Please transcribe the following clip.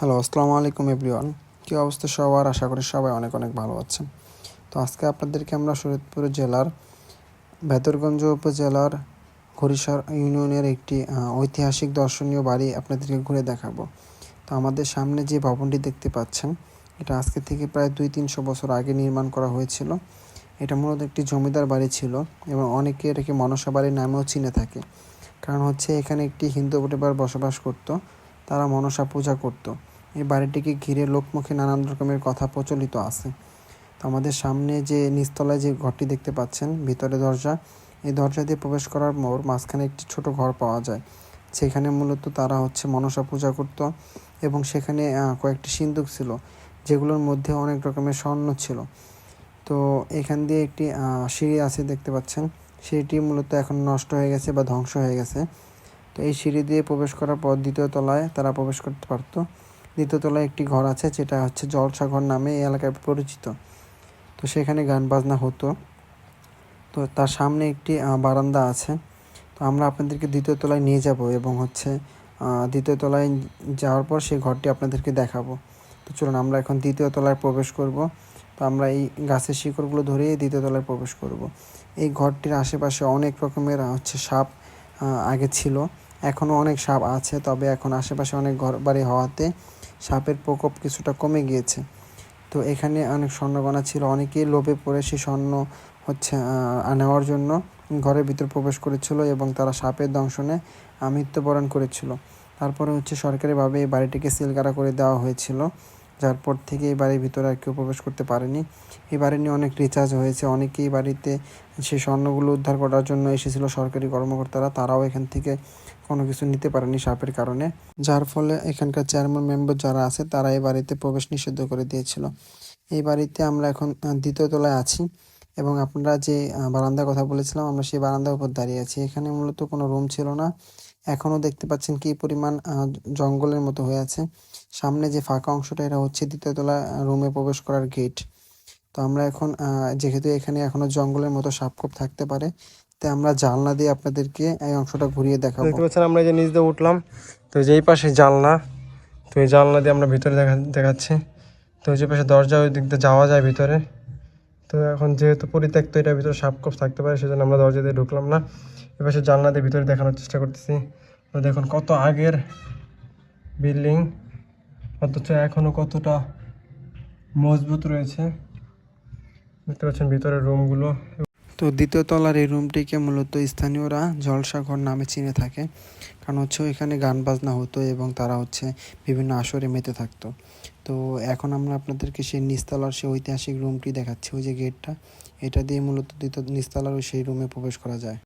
Hello আসসালামু আলাইকুম everyone. কী অবস্থা সবার? আশা করি সবাই অনেক অনেক ভালো আছেন। তো আজকে আপনাদেরকে আমরা শরীয়তপুর জেলার ভেতরগঞ্জ উপজেলার হরিশর ইউনিয়নের একটি ঐতিহাসিক দর্শনীয় বাড়ি আপনাদেরকে ঘুরে দেখাবো। তো আমাদের সামনে যে ভবনটি দেখতে পাচ্ছেন, এটা আজকে থেকে প্রায় দুই তিনশো বছর আগে নির্মাণ করা হয়েছিল। এটা মূলত একটি জমিদার বাড়ি ছিল এবং অনেকে এটাকে মনসা বাড়ির নামেও চিনে থাকে। কারণ হচ্ছে এখানে একটি হিন্দু পরিবার বসবাস করত, তারা মনসা পূজা করত। এই বাড়িটিকে ঘিরে লোকমুখে নানান রকমের কথা প্রচলিত আছে। তো আমাদের সামনে যে নিচতলায় যে ঘরটি দেখতে পাচ্ছেন, ভিতরে দরজা, এই দরজা দিয়ে প্রবেশ করার মোর মাঝখানে একটি ছোট ঘর পাওয়া যায়। সেখানে মূলত তারা হচ্ছে মনসা পূজা করত এবং সেখানে কয়েকটি সিন্দুক ছিল, যেগুলোর মধ্যে অনেক রকমের স্বর্ণ ছিল। তো এখান দিয়ে একটি সিঁড়ি আছে দেখতে পাচ্ছেন। সিঁড়িটি মূলত এখন নষ্ট হয়ে গেছে বা ধ্বংস হয়ে গেছে। তো এই সিঁড়ি দিয়ে প্রবেশ করার পর দ্বিতীয় তলায় তারা প্রবেশ করতে পারতো। দ্বিতীয় তলায় একটি ঘর আছে, যেটা হচ্ছে জলসা ঘর নামে এই এলাকায় পরিচিত। তো সেখানে গান বাজনা হতো। তো তার সামনে একটি বারান্দা আছে। তো আমরা আপনাদেরকে দ্বিতীয় তলায় নিয়ে যাব এবং হচ্ছে দ্বিতীয় তলায় যাওয়ার পর সেই ঘরটি আপনাদেরকে দেখাবো। তো চলুন, আমরা এখন দ্বিতীয় তলায় প্রবেশ করব। তো আমরা এই গাছের শিকড়গুলো ধরেই দ্বিতীয় তলায় প্রবেশ করব। এই ঘরটির আশেপাশে অনেক রকমের হচ্ছে সাপ আগে ছিল। এখনও অনেক সাপ আছে, তবে এখন আশেপাশে অনেক ঘর বাড়ি হওয়াতে সাপের প্রকোপ কিছুটা কমে গিয়েছে। তো এখানে অনেক স্বর্ণগণা ছিল, অনেকেই লোভে পড়ে সেই স্বর্ণ হচ্ছে নেওয়ার জন্য ঘরের ভিতর প্রবেশ করেছিল এবং তারা সাপের দংশনে মৃত্যুবরণ করেছিল। তারপরে হচ্ছে সরকারিভাবে এই বাড়িটিকে সিলগারা করে দেওয়া হয়েছিল। যার পর থেকে এই বাড়ির ভিতরে আর কেউ প্রবেশ করতে পারেনি। এই বাড়ি নিয়ে অনেক রিচার্জ হয়েছে। অনেকেই বাড়িতে সে স্বর্ণগুলো উদ্ধার করার জন্য এসেছিল সরকারি কর্মকর্তারা। তারাও এখান থেকে কোনো কিছু নিতে পারেনি সাপের কারণে। যার ফলে এখানকার চেয়ারম্যান মেম্বার যারা আছে, তারা এই বাড়িতে প্রবেশ নিষিদ্ধ করে দিয়েছিল। এই বাড়িতে আমরা এখন দ্বিতীয় তলায় আছি। এবং আপনারা যে বারান্দার কথা বলেছিলাম, আমরা সেই বারান্দার উপর দাঁড়িয়ে আছি। এখানে মূলত কোনো রুম ছিল না। এখনও দেখতে পাচ্ছেন কি পরিমাণ জঙ্গলের মতো হয়ে আছে। সামনে যে ফাঁকা অংশটা, এটা হচ্ছে দ্বিতীয়তলা রুমে প্রবেশ করার গেট। তো আমরা এখন যেহেতু এখানে এখনও জঙ্গলের মতো সাপখোপ থাকতে পারে তাই আমরা জানলা দিয়ে আপনাদেরকে এই অংশটা ঘুরিয়ে দেখাবো। দেখতে পাচ্ছেন, আমরা যে নিচ দিয়ে উঠলাম। তো যেই পাশে জানলা, তো এই জানলা দিয়ে আমরা ভিতরে দেখা, দেখাচ্ছি। তো যে পাশে দরজা ওই দিক দিয়ে যাওয়া যায় ভিতরে। তো এখন যেহেতু পরিত্যক্ত এটার ভিতরে সাপকোপ থাকতে পারে, সেজন্য আমরা দরজা দিয়ে ঢুকলাম না। এবার সে জানলা দিয়ে ভিতরে দেখানোর চেষ্টা করতেছি। তো দেখুন কত আগের বিল্ডিং, অথচ এখনও কতটা মজবুত রয়েছে। দেখতে পাচ্ছেন ভিতরের রুমগুলো। তো দ্বিতীয় তলার এই রুমটিকে মূলত স্থানীয়রা জলসা ঘর নামে চিনে থাকে, কারণ হচ্ছে এখানে গান বাজনা হতো এবং তারা হচ্ছে বিভিন্ন আসরে মেতে থাকতো। তো এখন আমরা আপনাদেরকে সেই নিস্তালার, সেই ঐতিহাসিক রুমটি দেখাচ্ছি, ওই যে গেটটা এটা দিয়ে মূলত দ্বিতীয় নিস্তালার ওই সেই রুমে প্রবেশ করা যায়।